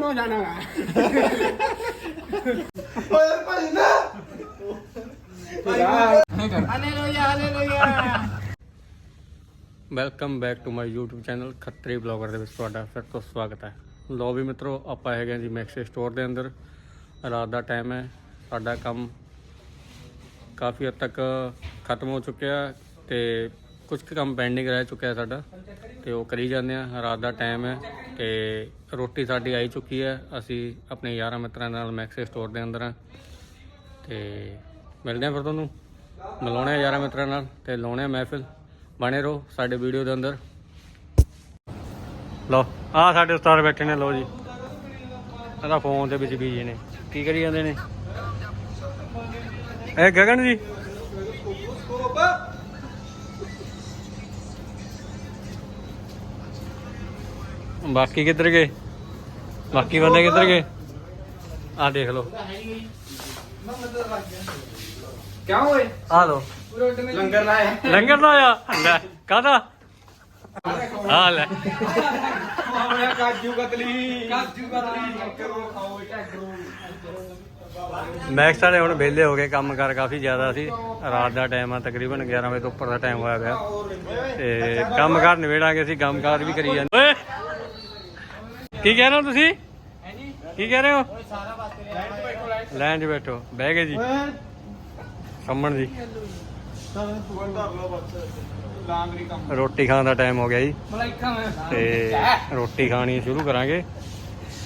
ਨੂੰ ਜਾਣਾ ਹੈ ਓਏ ਭਾਈ ਨਾ। Hallelujah hallelujah. Welcome back to my YouTube channel Khatri blogger ਦੇ ਵਿੱਚ ਤੁਹਾਡਾ ਫਿਰ ਤੋਂ ਸਵਾਗਤ ਹੈ। ਲੋ ਵੀ ਮਿੱਤਰੋ ਆਪਾਂ ਹੈਗੇ ਹਾਂ ਜੀ ਮੈਕਸ ਸਟੋਰ ਦੇ ਅੰਦਰ। ਰਾਤ ਦਾ ਟਾਈਮ ਹੈ ਸਾਡਾ ਕੰਮ ਕਾਫੀ ਹੱਦ ਤੱਕ ਖਤਮ ਹੋ ਚੁੱਕਿਆ ਤੇ ਕੁਝ ਕੁ ਕੰਮ ਪੈਂਡਿੰਗ ਰਹਿ ਚੁੱਕਿਆ ਸਾਡਾ ਤੇ ਉਹ ਕਰੀ ਜਾਂਦੇ ਆ ਰਾਤ ਦਾ ਟਾਈਮ ਹੈ ਤੇ ਰੋਟੀ ਸਾਡੀ ਆਈ ਚੁੱਕੀ ਹੈ। ਅਸੀਂ ਆਪਣੇ ਯਾਰਾਂ ਮਿੱਤਰਾਂ ਨਾਲ ਮੈਕਸ ਸਟੋਰ ਦੇ ਅੰਦਰ ਆ ਤੇ ਮਿਲਦੇ ਆ ਫਿਰ ਤੁਹਾਨੂੰ। ਮਿਲਾਉਣੇ ਆ ਯਾਰਾਂ ਮਿੱਤਰਾਂ ਨਾਲ ਤੇ ਲਾਉਣੇ ਆ ਮਹਿਫਿਲ। ਬਣੇ ਰਹੋ ਸਾਡੇ ਵੀਡੀਓ ਦੇ ਅੰਦਰ। ਲਓ ਆ ਸਾਡੇ ਉਸਤਾਦ ਬੈਠੇ ਨੇ, ਲਓ ਜੀ। ਇਹਦਾ ਫੋਨ ਦੇ ਵਿੱਚ ਬੀਜੀ ਨੇ। ਕੀ ਕਰੀ ਜਾਂਦੇ ਨੇ? ਇਹ ਗਗਨ ਜੀ? ਬਾਕੀ ਕਿੱਧਰ ਗਏ? ਬਾਕੀ ਬੰਦੇ ਕਿੱਧਰ ਗਏ? ਆ ਦੇਖ ਲਓ। ਕਿਉਂ ਓਏ? ਆ ਲਓ। ਲੰਗਰ ਲਾਇਆ। ਲੰਗਰ ਦਾ ਆ ਲੈ ਕਾਹਦਾ? ਆ ਲੈ। ਆਇਆ ਕਾਜੂ ਕਤਲੀ। ਕਾਜੂ ਕਤਲੀ। ਕਰੋ ਖਾਓ ਟੈਗਰੋ। ਮੈਕਸ ਵਾਲੇ ਹੁਣ ਵਿਹਲੇ ਹੋ ਗਏ ਕੰਮ ਕਰ ਕਾਫੀ ਜ਼ਿਆਦਾ ਸੀ। ਰਾਤ ਦਾ ਟਾਈਮ ਆ ਤਕਰੀਬਨ 11 ਵਜੇ ਤੋਂ ਉੱਪਰ ਦਾ ਟਾਈਮ ਹੋਇਆ ਪਿਆ। ਤੇ ਕੰਮ ਕਰ ਨਿਬੇੜਾਂਗੇ ਅਸੀਂ ਕੰਮ ਕਾਰ ਵੀ ਕਰੀ ਜਾਂਦੇ। ਓਏ ਕੀ ਕਹਿ ਰਹੇ ਹੋ ਤੁਸੀਂ? ਕੀ ਕਹਿ ਰਹੇ ਹੋ? ਲੈਣ 'ਚ ਬੈਠੋ ਬਹਿ ਗਏ ਜੀ। ਸੰਮਣ ਜੀ। ਰੋਟੀ ਖਾਣ ਦਾ ਟਾਈਮ ਹੋ ਗਿਆ ਜੀ। ਤੇ ਰੋਟੀ ਖਾਣੀ ਸ਼ੁਰੂ ਕਰਾਂਗੇ।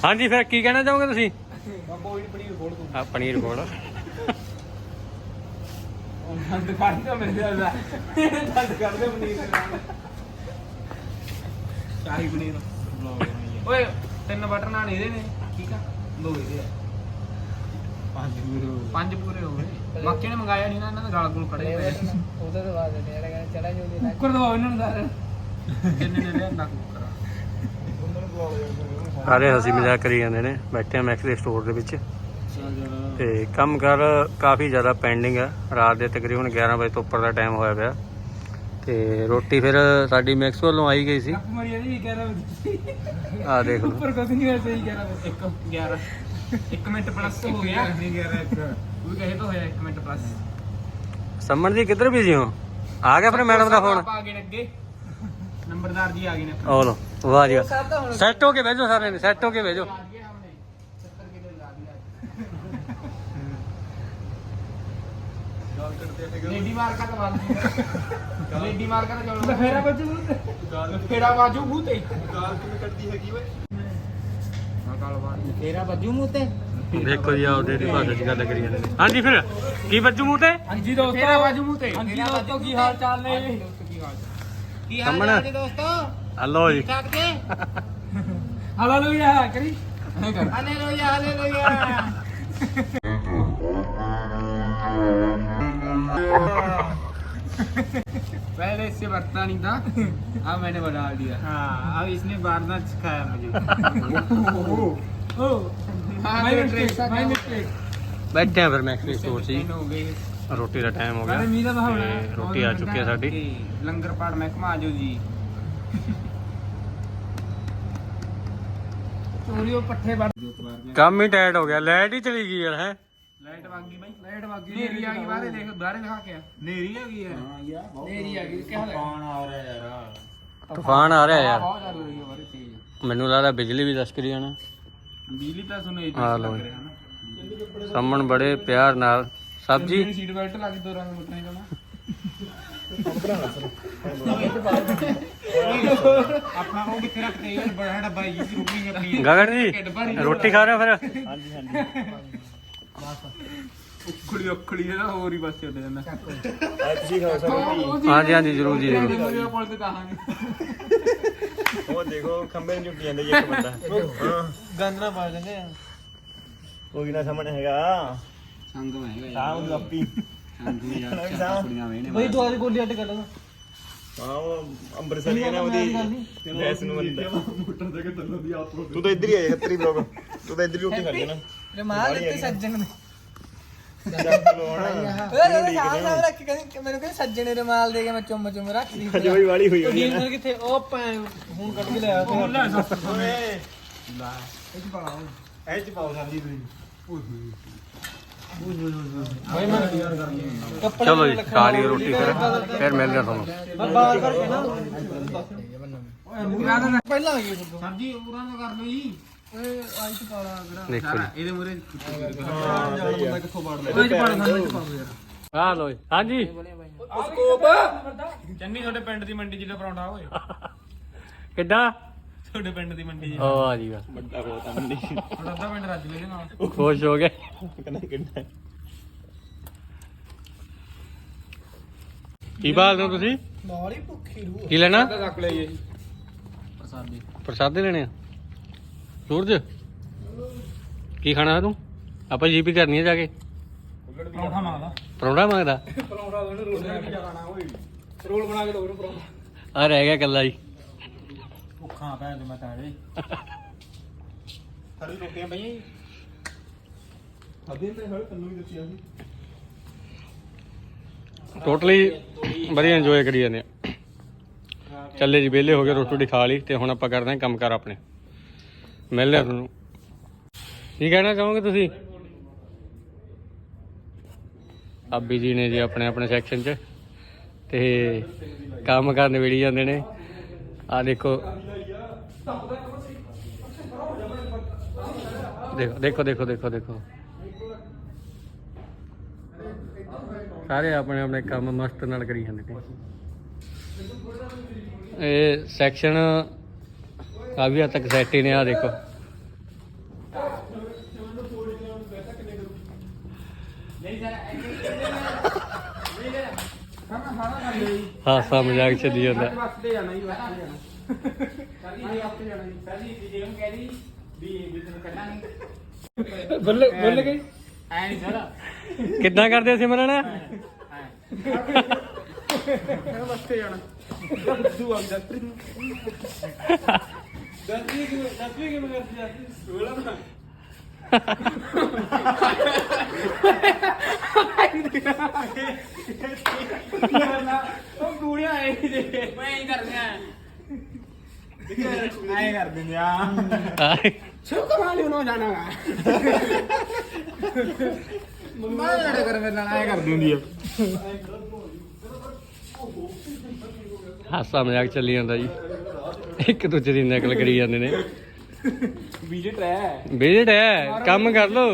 ਹਾਂਜੀ ਫਿਰ ਕੀ ਕਹਿਣਾ ਚਾਹੋਗੇ ਤੁਸੀਂ? ਪਨੀਰ ਆ ਨਾਲ। ਸ਼ਾਹੀ ਪਨੀਰ। ਓਏ ਤਿੰਨ ਬਟਰ ਨਾਨ ਇਹਦੇ ਨੇ ਠੀਕ ਆ? ਦੋ ਇਹਦੇ ਆ। ਪੰਜ ਪੂਰੇ ਪੰਜ ਪੂਰੇ ਹੋ ਗਏ। ਮੱਕੇ ਨੇ ਮੰਗਾਇਆ ਨਹੀਂ ਨਾ ਇਹਨਾਂ ਦਾ ਗਾਲ ਗੁਲ ਖੜੇ ਪਏ ਉਹਦੇ ਤੋਂ ਬਾਅਦ ਨੇ ਜਿਹੜਾ ਚੜਾ ਜੋ ਦੇ ਕੁੱਕਰ ਦਵਾਓ ਇਹਨਾਂ ਨੂੰ ਦਾ ਕਿੰਨੇ ਨੇ ਲਿਆਂਦਾ ਕੁੱਕਰ। ਸਾਰੇ ਹਸੀ ਮਜ਼ਾਕ ਕਰੀ ਜਾਂਦੇ ਨੇ। ਬੈਠੇ ਆ ਮੈਕਸ ਦੇ ਸਟੋਰ ਦੇ ਵਿੱਚ। ਤੇ ਕੰਮ ਕਰ ਕਾਫੀ ਜ਼ਿਆਦਾ ਪੈਂਡਿੰਗ ਹੈ ਰਾਤ ਦੇ ਤਕਰੀਬਨ 11 ਵਜੇ ਤੋਂ ਉੱਪਰ ਦਾ ਟਾਈਮ ਹੋਇਆ ਪਿਆ। ਤੇ ਰੋਟੀ ਫਿਰ ਸਾਡੀ ਮੈਕਸ ਵੱਲੋਂ ਆਈ ਗਈ ਸੀ। ਕੱਪ ਮਰੀ ਇਹਦੀ 11 ਵਜੇ ਆ ਦੇਖ ਲਓ। ਉੱਪਰ ਕੁਝ ਨਹੀਂ ਹੋਇਆ ਸਹੀ 11 ਵਜੇ 1 11 1 ਮਿੰਟ ਪਲੱਸ ਹੋ ਗਿਆ। ਨਹੀਂ 11 1 ਉਹ ਕਹੇ ਤਾਂ ਹੋਇਆ 1 ਮਿੰਟ ਪਲੱਸ ਸੰਮਨ ਜੀ ਕਿੱਧਰ ਬਿਜ਼ੀ ਹੋ? ਆ ਗਿਆ ਆਪਣੇ ਮੈਡਮ ਦਾ ਫੋਨ ਆ ਗਏ ਨੇ ਅੱਗੇ। ਨੰਬਰਦਾਰ ਜੀ ਆ ਗਏ ਨੇ ਉਹ ਲੋ ਵਾਹ ਜੀ ਸੈੱਟ ਹੋ ਕੇ ਬਹਿਜੋ ਸਾਰੇ ਨੇ ਸੈੱਟ ਹੋ ਕੇ ਬਹਿਜੋ ਲਾ ਲੇਡੀ ਮਾਰਕਾ ਤਾਂ ਬੰਦ ਲੇਡੀ ਮਾਰਕਾ ਤਾਂ ਚੌਲ ਫੇਰਾ ਵੱਜੂ। ਗਾਲ। ਫੇਰਾ ਵੱਜੂ ਮੂੰਹ ਤੇ। ਗਾਲ ਕਿਵੇਂ ਕੱਢਦੀ ਹੈਗੀ ਓਏ? ਨਾ ਗਾਲ ਵੱਜ ਫੇਰਾ ਵੱਜੂ ਮੂੰਹ ਤੇ। ਦੇਖੋ ਜੀ ਆਓ ਦੇ ਦੀ ਭਾਸ਼ਾ 'ਚ ਗੱਲ ਕਰੀ ਜਾਂਦੇ ਨੇ। ਹਾਂਜੀ ਫਿਰ ਕੀ ਵੱਜੂ ਮੂੰਹ ਤੇ? ਹਾਂਜੀ ਦੋਸਤੋ। ਫੇਰਾ ਵੱਜੂ ਮੂੰਹ ਤੇ। ਹਾਂਜੀ ਦੋਸਤੋ ਕੀ ਹਾਲ ਚਾਲ ਨੇ? ਕੀ ਹਾਲ ਕੀ ਹਾਲ ਨੇ ਦੋਸਤੋ? ਹਲੋ ਜੀ। ਠਾਕ ਜੀ? ਹਾਲੇਲੂਇਆ ਕਰੀ। Hallelujah hallelujah. पहले इससे बरता नहीं था अब मैंने बढ़ा दिया हाँ अब इसने बारना सिखाया मुझे माय मिस्टेक माय मिस्टेक ਬੈਠੇ ਆ ਫਿਰ ਮੈਕਸ ਦੇ ਸਟੋਰ 'ਚ ਜੀ ਹੋ ਗਈ ਰੋਟੀ ਦਾ ਟਾਈਮ ਹੋ ਗਿਆ ਨਾਲੇ ਮੀਂਹ ਦਾ ਮਾਹੌਲ ਹੈ। ਤੇ ਰੋਟੀ ਆ ਚੁੱਕੀ ਹੈ ਸਾਡੀ ਲੰਗਰ ਪਾੜ ਮਹਿਕਮਾ ਆਜੋ ਜੀ ਚੋਰੀਓ ਪੱਠੇ ਵੜ ਕੰਮ ਹੀ ਟਾਈਟ ਹੋ ਗਿਆ ਲਾਈਟ ਹੀ ਚਲੀ ਗਈ ਯਾਰ ਹੈ ਲਾਈਟ ਵਗ ਗਈ ਬਾਈ। ਲਾਈਟ ਵਗ ਗਈ ਨੇਰੀ ਆ ਗਈ ਬਾਹਰੇ ਦੇਖ ਬਾਹਰੇ ਦਿਖਾ ਕੇ ਆ। ਨੇਰੀ ਆ ਗਈ ਹੈ ਨੇਰੀ ਆ ਗਈ ਕੀ ਹਾਲ ਹੈ ਤੂਫਾਨ ਆ ਰਿਹਾ ਯਾਰ। ਬਹੁਤ ਰਹੀ ਹੈ ਤੇਜ਼ ਮੈਨੂੰ ਲੱਗਦਾ ਬਿਜਲੀ ਵੀ ਦਸਕ ਰਹੀ ਹੈ ਨਾ। ਬਿਜਲੀ ਤਾਂ ਸੁਣੇ ਇਹ ਲਓ ਲੱਗ। ਰਿਹਾ ਨਾ। ਸਾਹਮਣ ਬੜੇ ਪਿਆਰ ਨਾਲ। ਸਬਜੀ? ਸੀਟ ਬੈਲਟ ਲਾ ਕੇ ਦੋ ਰੰਗ ਮੁੱਟਣੇ ਜਾਣਾ ਆਪਣਾ ਉਹ ਕਿੱਥੇ ਰੱਖਦੇ ਯਾਰ ਬੜਾ ਡੱਬਾ ਜੀ ਰੁਕੀ ਗਗਨ ਜੀ ਰੋਟੀ ਖਾ ਰਹੇ ਹੋ ਫਿਰ? ਉਖੜੀ ਉਖੜੀ ਹੈ ਨਾ ਹੋਰ ਹੀ ਬਸ ਚੱਲ ਜਾਂਦਾ। ਹਾਂਜੀ ਹਾਂਜੀ ਜਰੂਰ ਜੀ ਜਰੂਰ। ਮੇਰੇ ਕੋਲ ਤੇ ਕਹਾਂਗੇ ਉਹ ਦੇਖੋ ਖੰਬੇ ਨੂੰ ਜੁੱਟੀ ਜਾਂਦੇ ਜੀ ਇੱਕ ਬੰਦਾ। ਹਾਂ। ਗੰਦ ਨਾ ਮਾਰ ਦਿੰਦੇ ਆ। ਕੋਈ ਨਾ ਸਾਹਮਣੇ ਹੈਗਾ। ਸੰਗ ਮੈਂ ਸਾਹ ਨੂੰ ਆਪੀ। ਸੰਗ ਯਾਰ ਕੁੜੀਆਂ ਵੇਣੇ ਬਈ ਆਜ ਗੋਲੀ ਅੱਡ ਕਰ ਲਾ ਹਾਂ ਉਹ ਅੰਮ੍ਰਿਤਸਰ ਗਿਆ ਨਾ ਉਹਦੀ ਵੈਸ ਨੂੰ ਬੰਦਾ ਮੋਟਰ ਦੇ ਕੇ ਤੂੰ ਤਾਂ ਇੱਧਰ ਹੀ ਆਇਆ ਖੱਤਰੀ ਬਲੌਗ ਤੂੰ ਤਾਂ ਇੱਧਰ ਹੀ ਰੋਟੀ ਖਾ ਗਿਆ ਨਾ ਰਮਾਲ ਦਿੱਤੇ ਸੱਜਣ ਨੇ। ਲੋ ਮੈਨੂੰ ਕਹਿੰਦੇ ਸੱਜਣ ਰਮਾਲ ਦੇ ਕੇ ਮੈਂ ਚੁੰਮ ਚੁੰਮ ਰੱਖ ਲਈ। ਅਜੇ ਬਈ ਵਾਲੀ ਹੋਈ ਹੋਈ ਨੀਂਦ ਕਿੱਥੇ? ਉਹ ਭੈਣ ਹੁਣ ਕੱਢ ਕੇ ਲਿਆ ਤੇ ਓਏ। ਇਹ ਚ ਪਾਣਾ ਇਹ ਚ ਪਾਓ ਸਾਡੀ ਤੁਸੀਂ। ਚਲੋ ਜੀ ਖਾ ਲਈ ਰੋਟੀ ਫਿਰ। ਫਿਰ ਮਿਲਦੇ ਹਾਂ ਤੁਹਾਨੂੰ। ਪਹਿਲਾਂ ਆ ਗਈ ਸਰਜੀ ਉਹਨਾਂ ਦਾ ਕਰ ਲਓ ਜੀ। ਓਏ ਆਈ ਚ ਪਾਲਾ ਜਿਹੜਾ ਦੇਖੋ ਜੀ ਇਹਦੇ ਮੂਰੇ ਬੰਦਾ ਕਿੱਥੋਂ ਵੜ ਇਹ ਚ ਪਾਣਾ ਸਾਨੂੰ ਇਹ ਚ ਪਾਓ ਯਾਰ ਆ ਲੋ ਜੀ ਹਾਂਜੀ ਚੰਨੀ ਤੁਹਾਡੇ ਪਿੰਡ ਦੀ ਮੰਡੀ ਜਿਹੜਾ ਪਰੌਂਠਾ ਓਏ। ਕਿੱਦਾਂ? ਤੁਹਾਡੇ ਪਿੰਡ ਦੀ ਮੰਡੀ ਜੀ। ਓ ਆ ਜੀ ਵਾ ਵੱਡਾ ਬਹੁਤ ਆ ਮੰਡੀ। ਅੱਧਾ ਪਿੰਡ ਰੱਜ ਵੇਲੇ ਨਾਲ। ਖੁਸ਼ ਹੋ ਗਏ। ਕਹਿੰਦਾ ਕਿੰਨਾ ਹੈ? ਕੀ ਬਾਤ ਹੋ ਤੁਸੀਂ? ਨਾਲ ਹੀ ਭੁੱਖੀ ਰੂ ਕੀ ਲੈਣਾ? ਰੱਖ ਲਈਏ ਜੀ। ਪ੍ਰਸਾਦੀ। ਪ੍ਰਸਾਦੇ ਲੈਣੇ ਆ? ਸੂਰਜ ਕੀ ਖਾਣਾ ਹੈ ਤੂੰ? ਆਪਾਂ ਜੀਪੀ ਕਰਨੀ ਹੈ ਜਾ ਕੇ। ਪਰੌਂਠਾ ਮੰਗਦਾ। ਪਰੌਂਠਾ ਮੰਗਦਾ? ਪਰੌਂਠਾ ਉਹਨੂੰ ਰੋਲ ਬਣਾ ਕੇ ਜਾਣਾ ਓਏ ਰੋਲ ਬਣਾ ਕੇ ਦੋ ਉਹਨੂੰ ਪਰੌਂਠਾ। ਆ ਰਹਿ ਗਿਆ ਕੱਲਾ ਹੀ ਭੁੱਖਾ ਭੈਣ ਤੇ ਮੈਂ ਤਾਂ ਜੀ ਸਾਡੀ ਰੋਟੀਆਂ ਪਈਆਂ ਜੀ? ਤੇ ਹੋਏ ਤੈਨੂੰ ਵੀ ਦੱਸਿਆ ਸੀ। ਟੋਟਲੀ ਵਧੀਆ ਇੰਜੋਏ ਕਰੀ ਜਾਂਦੇ ਆ। ਚੱਲੇ ਜੀ ਵਿਹਲੇ ਹੋ ਗਏ ਰੋਟੀ ਰੋਟੀ ਖਾ ਲਈ ਤੇ ਹੁਣ ਆਪਾਂ ਕਰਦੇ ਹਾਂ ਕੰਮ ਕਰ ਆਪਣੇ। ਮਿਲਦੇ ਆ ਤੁਹਾਨੂੰ। ਕੀ ਕਹਿਣਾ ਚਾਹੋਗੇ ਤੁਸੀਂ? ਆਬੀ ਜੀ ਨੇ ਜੀ ਆਪਣੇ ਆਪਣੇ ਸੈਕਸ਼ਨ 'ਚ ਤੇ ਕੰਮ ਕਰਨ ਵੇੜੀ ਜਾਂਦੇ ਨੇ। ਆ ਦੇਖੋ ਦੇਖੋ ਦੇਖੋ ਦੇਖੋ ਦੇਖੋ। ਦੇਖੋ ਸਾਰੇ ਆਪਣੇ ਆਪਣੇ ਕੰਮ ਮਸਤ ਨਾਲ ਕਰੀ ਜਾਂਦੇ ਨੇ। ਇਹ ਸੈਕਸ਼ਨ ਕਾਫੀ ਹੱਦ ਤੱਕ ਸੈਟ ਹੀ ਨੇ ਆ ਦੇਖੋ। ਹਾਸਾ ਮਜ਼ਾਕ ਚੱਲੀ ਜਾਂਦਾ। ਬੱਲੇ ਬੱਲੇ ਗਈ ਐ ਨਹੀਂ ਸਾਰਾ। ਕਿੱਦਾਂ ਕਰਦੇ ਸਿਮਰਨ? ਬੱਸ ਤੇ ਜਾਣਾ। ਦੂ ਆ ਦਸਤਰੀ ਦਸਤਰੀ ਕਿ ਦਸਤਰੀ ਕਿ ਮੈਂ ਕਰਦੀ ਦਸਤਰੀ ਸੋਲਾ ਨਾ ਉਹ ਗੂੜੀਆਂ ਆਏ ਦੇ ਮੈਂ ਹੀ ਕਰਦੇ ਆਏ ਕਰ ਦਿੰਦੇ ਆ। ਕਮਾ ਲਿਓ ਨਾ ਜਾਣਾ ਮੰਮਾ ਲੜਾ ਕਰ ਮੇਰੇ ਨਾਲ ਆਏ ਕਰ ਦਿੰਦੀ ਆ। ਹਾਸਾ ਮਜ਼ਾਕ ਚੱਲੀ ਜਾਂਦਾ ਜੀ। ਇੱਕ ਦੂਜੇ ਦੀ ਨਕਲ ਕਰੀ ਜਾਂਦੇ ਨੇ। ਵਿਜਿਟ ਹੈ। ਵਿਜਿਟ ਹੈ ਕੰਮ ਕਰ ਲੋ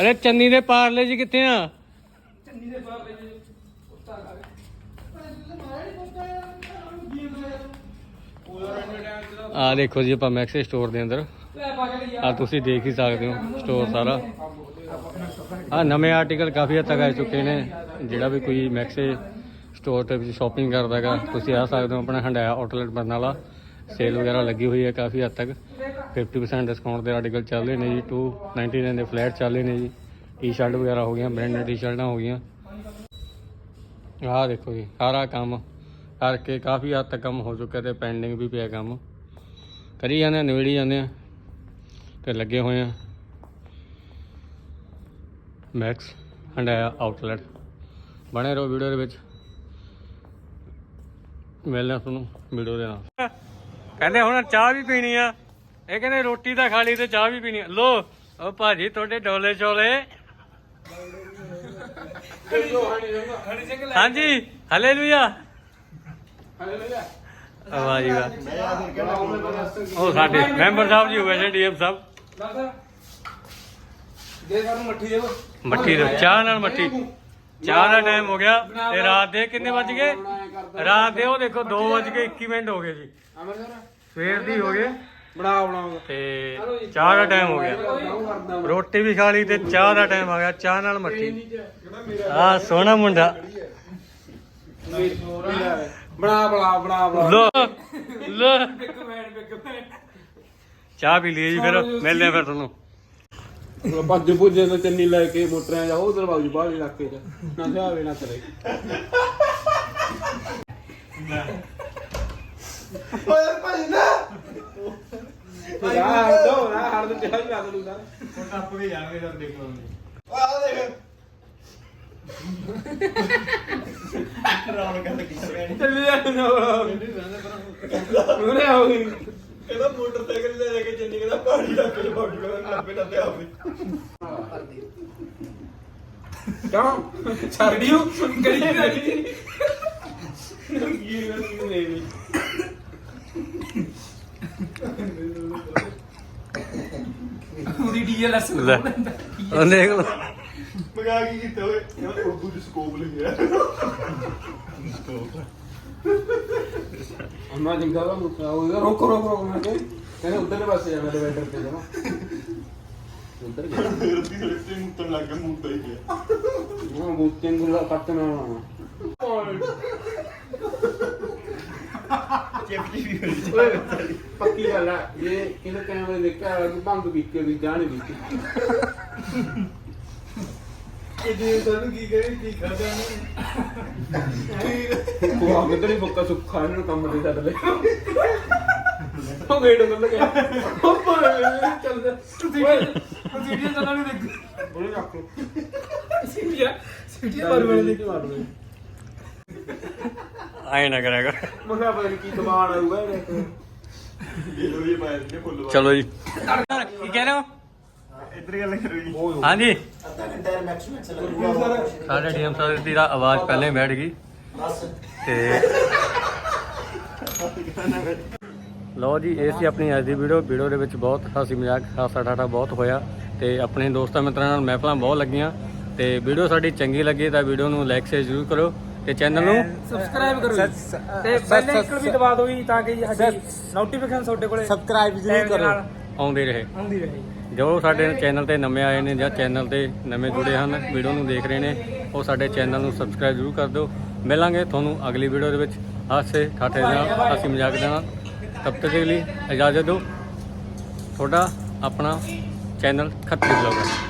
ਅਰੇ ਚੰਨੀ ਦੇ ਪਾਰਲੇ ਜੀ ਕਿੱਥੇ ਆ? ਆ ਦੇਖੋ ਜੀ, ਆਪਾਂ ਮੈਕਸ ਸਟੋਰ ਦੇ ਅੰਦਰ। ਆ ਤੁਸੀਂ ਦੇਖ ਹੀ ਸਕਦੇ ਹੋ, ਸਟੋਰ ਸਾਰਾ। ਆ ਨਵੇਂ ਆਰਟੀਕਲ ਕਾਫੀ ਹੱਦ ਤੱਕ ਆ ਚੁੱਕੇ ਨੇ, ਜਿਹੜਾ ਵੀ ਕੋਈ ਮੈਕਸੇ ਸਟੋਰ ਤੇ ਵਿੱਚ ਸ਼ਾਪਿੰਗ ਕਰਦਾ ਹੈਗਾ, ਤੁਸੀਂ ਆ ਸਕਦੇ ਹੋ, ਆਪਣਾ ਹੰਡਾਇਆ ਆਊਟਲੈਟ ਬਰਨਾਲਾ ਸੇਲ ਵਗੈਰਾ ਲੱਗੀ ਹੋਈ ਹੈ ਕਾਫੀ ਹੱਦ ਤੱਕ। 50% ਡਿਸਕਾਊਂਟ ਦੇ ਆਰਟੀਕਲ ਚੱਲ ਰਹੇ ਨੇ ਜੀ 299 ਦੇ ਫਲੈਟ ਚੱਲ ਰਹੇ ਨੇ ਜੀ। ਟੀ-ਸ਼ਰਟ ਵਗੈਰਾ ਹੋ ਗਈਆਂ ਬ੍ਰਾਂਡਡ ਟੀ-ਸ਼ਰਟਾਂ ਹੋ ਗਈਆਂ। ਆਹ ਦੇਖੋ ਜੀ, ਸਾਰਾ ਕੰਮ ਕਰਕੇ ਕਾਫੀ ਹੱਦ ਤੱਕ ਕੰਮ ਹੋ ਚੁੱਕਿਆ ਤੇ ਪੈਂਡਿੰਗ ਵੀ ਪਿਆ ਕੰਮ। ਕਰੀ ਜਾਂਦੇ ਆ ਨਿਬੜੀ ਜਾਂਦੇ ਆ ਤੇ ਲੱਗੇ ਹੋਏ ਆ। ਮੈਕਸ ਹੰਡਾਇਆ ਆਊਟਲੈਟ ਬਣੇ ਰਹੋ ਵੀਡੀਓ ਦੇ ਵਿੱਚ। ਮਿਲਦੇ ਆ ਤੁਹਾਨੂੰ ਵੀਡੀਓ ਦੇ ਨਾਲ। ਕਹਿੰਦੇ ਹੁਣ ਚਾਹ ਵੀ ਪੀਣੀ ਆ। ਇਹ ਕਹਿੰਦੇ ਰੋਟੀ ਤਾਂ ਖਾ ਲਈ ਤੇ ਚਾਹ ਵੀ ਪੀਣੀ ਲੋ ਉਹ ਭਾਜੀ ਤੁਹਾਡੇ ਡੋਲੇ ਚੋਲੇ। ਹਾਂਜੀ। ਹਾਲੇਲੂਇਆ। ਵਾਹ ਜੀ ਵਾਹ ਉਹ ਸਾਡੇ ਮੈਂਬਰ ਸਾਹਿਬ ਜੀ ਹੋ ਗਏ ਜੀ ਡੀਐਮ ਸਾਹਿਬ। ਦੇ ਸਾਨੂੰ ਮੱਠੀ ਦੇਵੋ ਮੱਠੀ ਦੇ ਚਾਹ ਨਾਲ ਮੱਠੀ। ਚਾਹ ਦਾ ਟਾਈਮ ਹੋ ਗਿਆ ਤੇ ਰਾਤ ਦੇ ਕਿੰਨੇ ਵੱਜ ਗਏ? ਰਾਤ ਦੇ ਉਹ ਦੇਖੋ 2 ਵੱਜ ਕੇ 21 ਮਿੰਟ ਹੋ ਗਏ ਜੀ। ਸਵੇਰ ਦੀ ਹੋ ਗਏ। ਬਣਾ ਬਣਾਉਂਗਾ ਤੇ ਚਾਹ ਦਾ ਟਾਈਮ ਹੋ ਗਿਆ। ਰੋਟੀ ਵੀ ਖਾ ਲਈ ਤੇ ਚਾਹ ਦਾ ਟਾਈਮ ਆ ਗਿਆ ਚਾਹ ਨਾਲ ਮੱਠੀ। ਆ ਸੋਹਣਾ ਮੁੰਡਾ। ਬਣਾ ਬਣਾ ਬਣਾ ਬਣਾ। ਲੋ ਲੋ। ਬਿੱਗ ਮੈਨ ਬਿੱਗ ਮੈਨ ਚਾਹ ਪੀ ਲਈ ਜੀ ਫਿਰ ਮਿਲਦੇ ਆ ਫਿਰ ਤੁਹਾਨੂੰ। ਭੱਜ ਭੁੱਜੇ ਤੋਂ ਚੰਨੀ ਲੈ ਕੇ ਮੋਟਰਾਂ ਜਾ ਉਧਰ ਬਾਜੂ ਬਾਹਰ ਇਲਾਕੇ ਚ। ਨਾ ਜਾਵੇ ਨਾ ਚਲੇ। ਓਏ ਭਾਈ ਨਾ। ਯਾਰ ਦੋ ਨਾ ਹਰ ਦਿਨ ਚਾਹ ਹੀ ਲਾ ਲੂਗਾ ਹੁਣ ਟੱਪ ਵੀ ਜਾਣਗੇ ਜਦ ਦੇਖੋ ਆ ਦੇਖ। ਰੌਣਕ ਲੱਗੀ ਹੋਈ ਚੱਲੀ ਜਾ ਨਾ ਉਹਨੇ ਹੋ ਗਈ। ਕਹਿੰਦਾ ਮੋਟਰਸਾਈਕਲ ਲੈ ਲੈ ਕੇ ਚੰਨੀ ਕਹਿੰਦਾ ਪਹਾੜੀ ਰੱਖ ਕੇ ਬਾਡੀ ਕਰਨ ਲੱਭੇ ਲੱਭੇ ਆਪੇ। ਕਿਉਂ? ਛੱਡਿਓ ਗੜੀ ਗੜੀ ਉਹਦੀ ਡੀਐਲਐਸ ਲੈ। ਉਹ ਦੇਖ ਲਓ ਮਗਾ ਕੀ ਕੀਤਾ ਓਏ। ਉਰਦੂ ਚ ਸਕੋਪ ਲਿਖਿਆ ਅੰਮਾ ਜਿੰਗਾ ਦਾ ਮੁੱਕਾ ਹੋਏਗਾ ਰੋਕੋ ਰੋਕੋ ਰੋਕੋ ਮੈਂ ਕਿਹਾ ਕਹਿੰਦੇ ਉਧਰਲੇ ਪਾਸੇ ਜਾ ਮੇਰੇ ਵੈਂਡਰ ਤੇ ਜਾਵਾਂ ਉਧਰ ਗਿਆ ਫਿਰ ਦੀ ਸੜਕ ਤੇ ਮੁੱਤਣ ਲੱਗ ਗਿਆ ਮੁੱਤਾ ਹੀ ਗਿਆ ਉਹ ਬੂਟੇ ਨੂੰ ਲਾ ਕੱਟ ਨਾ ਚਿਪਟੀ ਵੀ ਹੋਈ ਓਏ ਪੱਕੀ ਗੱਲ ਆ ਇਹ ਕਿਹਨੇ ਕੈਮਰੇ ਦੇਖਿਆ ਕਿ ਭੰਗ ਪੀ ਕੇ ਵੀ ਜਾਣ ਦੀ ਕਿਤੇ ਤੁਹਾਨੂੰ ਕੀ ਕਰੇ ਕੀ ਖਾਦਾ ਉਹ ਆ ਕਿਤੇ ਬੁੱਕਾ ਸੁੱਖਾ ਇਹਨੂੰ ਕੰਮ ਦੇ ਛੱਡ ਲੈ ਉਹ ਗੇੜ ਗੱਲ ਗਿਆ। ਉਹ ਪਰ ਚੱਲਦਾ। ਓਏ ਸੀਟੀਆਂ ਚੱਲਣਾ ਨਹੀਂ ਦੇਖ। ਬੋਲੇ ਰੱਖ ਸੀਟੀਆਂ ਸੀਟੀਆਂ ਮਾਰ ਮਾਰ ਦੇਖ ਮਾਰ ਦੇ ਆਏ ਨਾ ਕਰਿਆ ਕਰ। ਮੈਂ ਕਿਹਾ ਪਤਾ ਨੀ ਕੀ ਦਬਾਨ ਆਊਗਾ ਇਹਦੇ ਨੇ ਚਲੋ ਜੀ। ਕੀ ਕਹਿ ਰਹੇ ਹੋ? ਗੱਲ ਕਰੋ ਜੀ ਹਾਂਜੀ। ਅੱਧਾ ਘੰਟਾ ਮੈਕਸਿਮਮ ਚੱਲੂਗਾ ਸਾਡੇ ਡੀਐਮ ਸਾਹਿਬ ਦੀ ਦਾ ਆਵਾਜ਼ ਪਹਿਲਾਂ ਹੀ ਬੈਠ ਗਈ। ਬਸ। ਤੇ ਲਓ ਜੀ ਇਹ ਸੀ ਆਪਣੀ ਅੱਜ ਦੀ ਵੀਡੀਓ ਵੀਡੀਓ ਦੇ ਵਿੱਚ ਬਹੁਤ ਹਾਸੀ ਮਜ਼ਾਕ ਹਾਸਾ ਠਾਠਾ ਬਹੁਤ ਹੋਇਆ। ਤੇ ਆਪਣੇ ਦੋਸਤਾਂ ਮਿੱਤਰਾਂ ਨਾਲ ਮਹਿਫਲਾਂ ਬਹੁਤ ਲੱਗੀਆਂ। ਤੇ ਵੀਡੀਓ ਸਾਡੀ ਚੰਗੀ ਲੱਗੀ ਤਾਂ ਵੀਡੀਓ ਨੂੰ ਲਾਈਕ ਸ਼ੇਅਰ ਜ਼ਰੂਰ ਕਰੋ। ਤੇ ਚੈਨਲ ਨੂੰ ਸਬਸਕ੍ਰਾਈਬ ਕਰੋ। ਤੇ ਬੈਲ ਆਈਕਨ ਵੀ ਦਬਾ ਦਿਓ ਜੀ ਤਾਂ ਕਿ ਸਾਡੀ ਨੋਟੀਫਿਕੇਸ਼ਨ ਤੁਹਾਡੇ ਕੋਲੇ ਸਬਸਕ੍ਰਾਈਬ ਜ਼ਰੂਰ ਕਰੋ। ਆਉਂਦੇ ਰਹੇ। ਆਉਂਦੀ ਰਹੇ। ਜੋ ਸਾਡੇ ਚੈਨਲ ਤੇ ਨਵੇਂ ਆਏ ਨੇ ਜਾਂ ਚੈਨਲ ਤੇ ਨਵੇਂ ਜੁੜੇ ਹਨ, ਵੀਡੀਓ ਨੂੰ ਦੇਖ ਰਹੇ ਨੇ, ਉਹ ਸਾਡੇ ਚੈਨਲ ਨੂੰ ਸਬਸਕ੍ਰਾਈਬ ਜ਼ਰੂਰ ਕਰ ਦਿਓ। ਮਿਲਾਂਗੇ ਤੁਹਾਨੂੰ ਅਗਲੀ ਵੀਡੀਓ ਦੇ ਵਿੱਚ। ਹਾਸੇ ਠਾਠੇ ਦੇ ਨਾਲ ਅਸੀਂ ਮਜ਼ਾਕ ਦੇ ਨਾਲ। ਤਬ ਤੱਕ ਦੇ ਲਈ ਇਜਾਜ਼ਤ ਦਿਓ। ਤੁਹਾਡਾ ਆਪਣਾ ਚੈਨਲ ਖੱਤਰੀ ਬਲੌਗਰ।